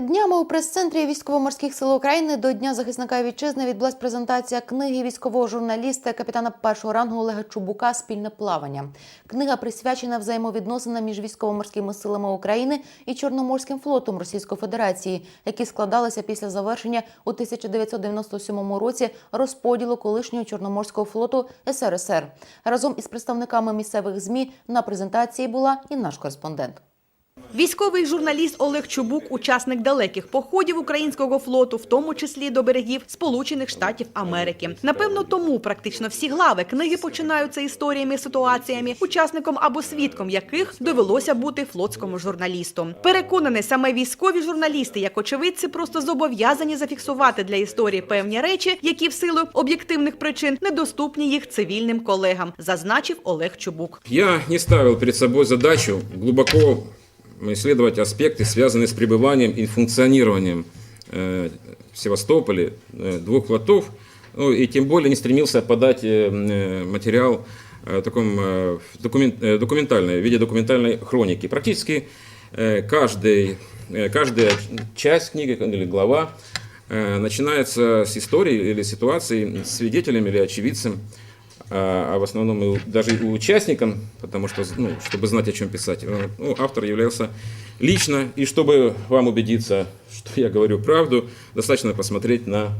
Днями у прес-центрі військово-морських сил України до Дня захисника вітчизни відбулась презентація книги військового журналіста капітана першого рангу Олега Чубука Спільне плавання. Книга присвячена взаємовідносинам між військово-морськими силами України і Чорноморським флотом Російської Федерації, які складалися після завершення у 1997 році розподілу колишнього Чорноморського флоту СРСР. Разом із представниками місцевих змі на презентації була і наш кореспондент. Військовий журналіст Олег Чубук – учасник далеких походів українського флоту, в тому числі до берегів Сполучених Штатів Америки. Напевно, тому практично всі глави книги починаються історіями, ситуаціями, учасником або свідком яких довелося бути флотському журналісту. Переконаний, саме військові журналісти, як очевидці, просто зобов'язані зафіксувати для історії певні речі, які в силу об'єктивних причин недоступні їх цивільним колегам, зазначив Олег Чубук. Я не ставил перед собой задачу глубоко исследовать аспекты, связанные с пребыванием и функционированием э, в Севастополе э, двух флотов, ну, и тем более не стремился подать э, э, материал э, в таком э, документ, э, в виде документальной хроники. Практически э, каждый, э, каждая часть книги или глава э, начинается с истории или ситуации с свидетелем или очевидцем, а а в основном и даже и участникам, потому что, ну, чтобы знать, о чем писать, э, ну, автор являлся лично, и чтобы вам убедиться, что я говорю правду, достаточно посмотреть на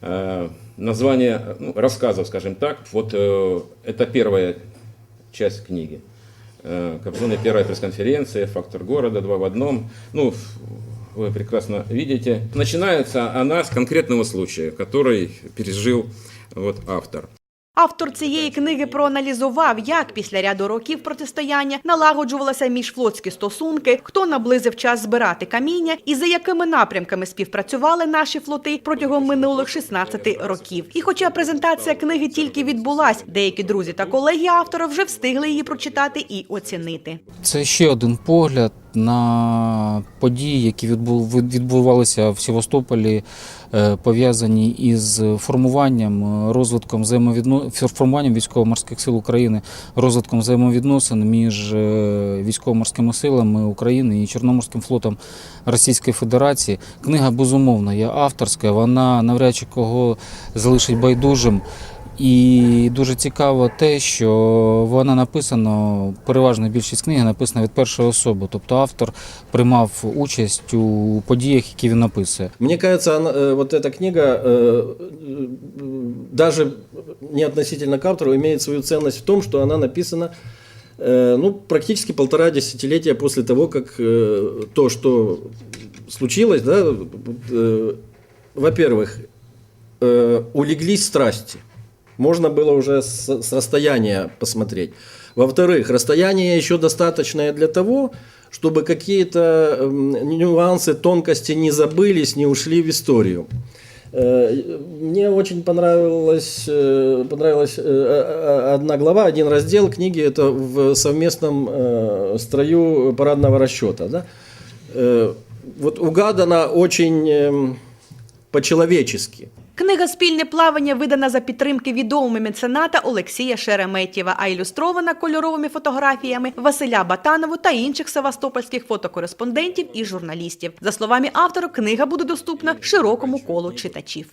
э, название ну, рассказов, скажем так. Вот э, это первая часть книги. Э, Кобзоны первая пресс-конференция, фактор города, два в одном. Ну, вы прекрасно видите. Начинается она с конкретного случая, который пережил вот автор. Автор цієї книги проаналізував, як після ряду років протистояння налагоджувалися міжфлотські стосунки, хто наблизив час збирати каміння і за якими напрямками співпрацювали наші флоти протягом минулих 16 років. І хоча презентація книги тільки відбулась, деякі друзі та колеги автора вже встигли її прочитати і оцінити. Це ще один погляд на події, які відбу- відбувалися в Севастополі, е, пов'язані із формуванням, е, розвитком взаємовідно... формуванням військово-морських сил України, розвитком взаємовідносин між е, військово-морськими силами України і Чорноморським флотом Російської Федерації. Книга безумовно є авторська, вона навряд чи кого залишить байдужим. І дуже цікаво те, що вона написана, переважна більшість книги написана від першої особи. Тобто автор приймав участь у подіях, які він написує. Мне кажется, она, э, вот эта книга э, э, даже не относительно к автору имеет свою ценность в том, что она написана э, ну, практически полтора десятилетия после того, как э, то, что случилось, да, э, во-первых, э, улеглись страсти. Можно было уже с, с расстояния посмотреть. Во-вторых, расстояние еще достаточное для того, чтобы какие-то эм, нюансы, тонкости не забылись, не ушли в историю. Э, Мне очень понравилась, э, понравилась э, э, одна глава, один раздел книги, это в совместном строю парадного расчета. Да? Вот угадано очень эм, по-человечески. Книга Спільне плавання видана за підтримки відомого мецената Олексія Шереметєва, а ілюстрована кольоровими фотографіями Василя Батанову та інших севастопольських фотокореспондентів і журналістів. За словами автора, книга буде доступна широкому колу читачів.